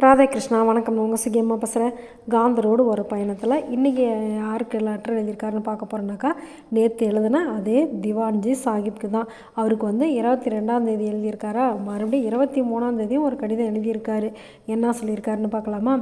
ராதே கிருஷ்ணா வணக்கம் உங்கள் சிகியம்மா பேசுகிறேன் காந்தரோடு ஒரு பயணத்தில். இன்றைக்கி யாருக்கு லெட்டர் எழுதியிருக்காருன்னு பார்க்க போகிறோன்னாக்கா நேற்று எழுதின அதே திவான்ஜி சாஹிப்க்கு தான். அவருக்கு வந்து இருபத்தி ரெண்டாம் தேதி எழுதியிருக்காரா? மறுபடியும் இருபத்தி மூணாம் தேதியும் ஒரு கடிதம் எழுதியிருக்காரு. என்ன சொல்லியிருக்காருன்னு பார்க்கலாமா?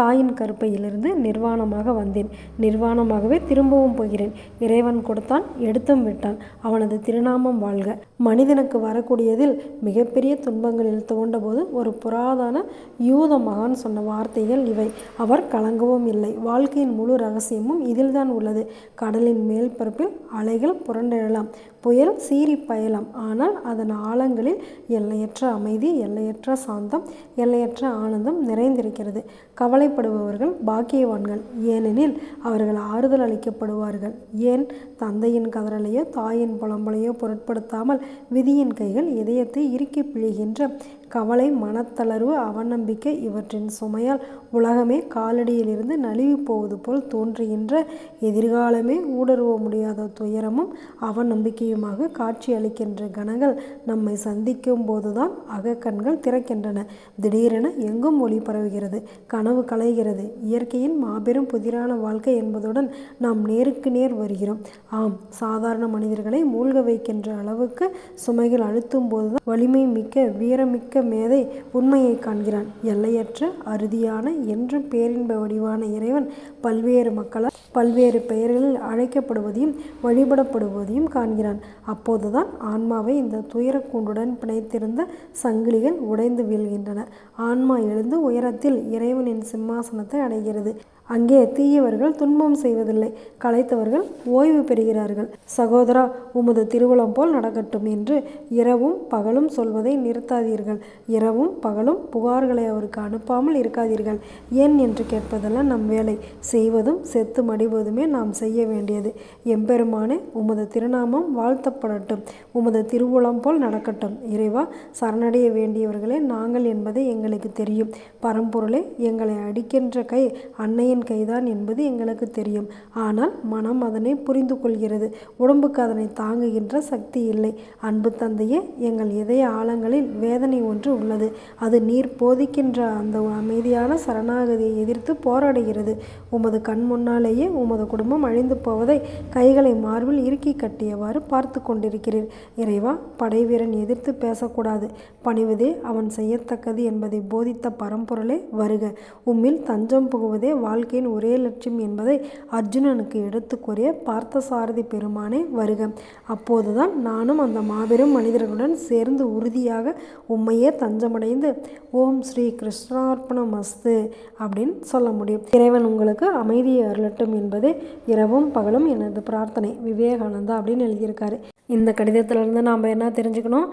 தாயின் கருப்பையிலிருந்து நிர்வாணமாக வந்தேன். நிர்வாணமாகவே திரும்பவும் போகிறேன். இறைவன் கொடுத்தான் எடுத்தும் விட்டான். அவனது திருநாமம் வாழ்க. மனிதனுக்கு வரக்கூடியதில் மிகப்பெரிய துன்பங்களில் தோண்டபோது ஒரு புராதன யூத மகான் சொன்ன வார்த்தைகள் இவை. அவர் கலங்கவும் இல்லை. வாழ்க்கையின் முழு ரகசியமும் இதில்தான் உள்ளது. கடலின் மேல் பரப்பில் அலைகள் புரண்டெழலாம். புயல் சீறி பயலாம். ஆனால் அதன் ஆழங்களில் எல்லையற்ற அமைதி எல்லையற்ற சாந்தம் எல்லையற்ற ஆனந்தம் நிறைந்திருக்கிறது. கவலை கவலைப்படுபவர்கள் பாக்கியவான்கள். ஏனெனில் அவர்கள் ஆறுதல் அளிக்கப்படுவார்கள். ஏன்? தந்தையின் கதறலையோ தாயின் புலம்பலையோ பொருட்படுத்தாமல் விதியின் கைகள் இதயத்தை இறுக்கி பிழிகின்ற கவலை மனத்தளர்வு அவநம்பிக்கை இவற்றின் சுமையால் உலகமே காலடியிலிருந்து நழுவி போவது போல் தோன்றுகின்ற எதிர்காலமே ஊடுருவ முடியாத துயரமும் அவநம்பிக்கையுமாக காட்சியளிக்கின்ற கணங்கள் நம்மை சந்திக்கும் போதுதான் அகக்கண்கள் திறக்கின்றன. திடீரென எங்கும் ஒளி பரவுகிறது கனவு கலைகிறது. இயற்கையின் மாபெரும் புதிரான வாழ்க்கை என்பதுடன் நாம் நேருக்கு நேர் வருகிறோம். ஆம் சாதாரண மனிதர்களை மூழ்க வைக்கின்ற அளவுக்கு சுமைகள் அழுத்தும் போதுதான் வலிமை மிக்க வீரமிக்க மேதை உண்மையை காண்கிறான். எல்லையற்ற அறுதியான என்றும் பேரின்ப வடிவான இறைவன் பல்வேறு மக்களால் பல்வேறு பெயர்களில் அழைக்கப்படுவதையும் வழிபடப்படுவதையும் காண்கிறான். அப்போதுதான் ஆன்மாவை இந்த துயரக்கூண்டுடன் பிணைத்திருந்த சங்கிலிகள் உடைந்து வீழ்கின்றன. ஆன்மா எழுந்து உயரத்தில் இறைவனின் சிம்மாசனத்தை அடைகிறது. அங்கே தீயவர்கள் துன்பம் செய்வதில்லை. களைத்தவர்கள் ஓய்வு பெறுகிறார்கள். சகோதரா உமது திருவளம் போல் நடக்கட்டும் என்று இரவும் பகலும் சொல்வதை நிறுத்தாதீர்கள். இரவும் பகலும் புகார்களை அவருக்கு அனுப்பாமல் இருக்காதீர்கள். ஏன் என்று கேட்பதெல்லாம் நம் வேலை. செய்வதும் செத்து மடிவதுமே நாம் செய்ய வேண்டியது. எம்பெருமானே உமது திருநாமம் வாழ்த்தப்படட்டும். உமது திருவுளம் போல் நடக்கட்டும். இறைவா சரணடைய வேண்டியவர்களே நாங்கள் என்பதை எங்களுக்கு தெரியும். பரம்பொருளே எங்களை அடிக்கின்ற கை அன்னையின் கைதான் என்பது எங்களுக்கு தெரியும். ஆனால் மனம் அதனை புரிந்து கொள்கிறது. உடம்புக்கு அதனை தாங்குகின்ற சக்தி இல்லை. அன்பு தந்தையே எங்கள் இதய ஆழங்களில் வேதனை ஒன்று உள்ளது. அது நீர் போதிக்கின்ற அந்த அமைதியான சரணாகதியை எதிர்த்து போராடுகிறது. உமது கண் முன்னாலேயே உமது குடும்பம் அழிந்து போவதை கைகளை மார்பில் இறுக்கி கட்டியவாறு பார்த்து கொண்டிருக்கிறீர். இறைவா படைவீரன் எதிர்த்து பேசக்கூடாது. பணிவதே அவன் செய்யத்தக்கது என்பதை போதித்த பரம்பொருளே வருக. உம்மில் தஞ்சம் புகுவதே வாழ்க்கையின் ஒரே லட்சியம் என்பதை அர்ஜுனனுக்கு எடுத்து கூறிய பார்த்தசாரதி பெருமானே வருக. அப்போதுதான் நானும் அந்த மாபெரும் மனிதர்களுடன் சேர்ந்து உறுதியாக உம்மையே அப்படியே தஞ்சமடைந்து ஓம் ஸ்ரீ கிருஷ்ணார்ப்பணம் மஸ்து அப்படின்னு சொல்ல முடியும். இறைவன் உங்களுக்கு அமைதியை அருளட்டும் என்பதே இரவும் பகலும் எனது பிரார்த்தனை. விவேகானந்தா அப்படின்னு எழுதியிருக்காரு. இந்த கடிதத்திலிருந்து நாம் என்ன தெரிஞ்சுக்கணும்?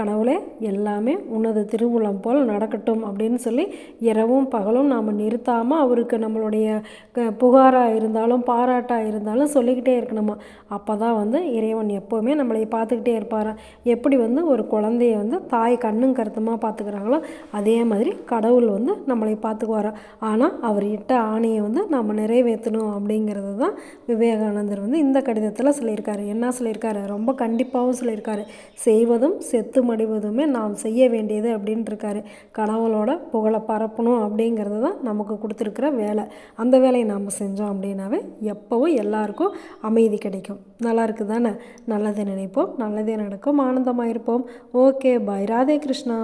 கடவுளே எல்லாமே உனது திருவுளம் போல் நடக்கட்டும் அப்படின்னு சொல்லி இரவும் பகலும் நாம் நிறுத்தாமல் அவருக்கு நம்மளுடைய க புகாராக இருந்தாலும் பாராட்டாக இருந்தாலும் சொல்லிக்கிட்டே இருக்கணுமா? அப்போ தான் வந்து இறைவன் எப்போவுமே நம்மளை பார்த்துக்கிட்டே இருப்பார்? எப்படி வந்து ஒரு குழந்தைய வந்து தாய் கண்ணும் கருத்துமாக பார்த்துக்கிறாங்களோ அதே மாதிரி கடவுள் வந்து நம்மளை பார்த்துக்குவார்? ஆனால் அவர் இட்ட ஆணையை வந்து நம்ம நிறைவேற்றணும் அப்படிங்கிறது தான் விவேகானந்தர் வந்து இந்த கடிதத்தில் சொல்லியிருக்காரு. என்ன சொல்லியிருக்காரு? ரொம்ப கண்டிப்பாகவும் சொல்லியிருக்காரு. செய்வதும் செத்து அடைவதுமே நாம் செய்ய வேண்டியது அப்படின்ட்டு இருக்காரு கடவுளோட புகழை பரப்பணும் அப்படிங்கிறது தான் நமக்கு கொடுத்துருக்குற வேலை. அந்த வேலையை நாம் செஞ்சோம் அப்படின்னாவே எப்போவும் எல்லாருக்கும் அமைதி கிடைக்கும். நல்லா இருக்குது தானே நல்லதே நினைப்போம். நல்லதே நடக்கும். ஆனந்தமாக இருப்போம் ஓகே பாய் ராதே கிருஷ்ணா.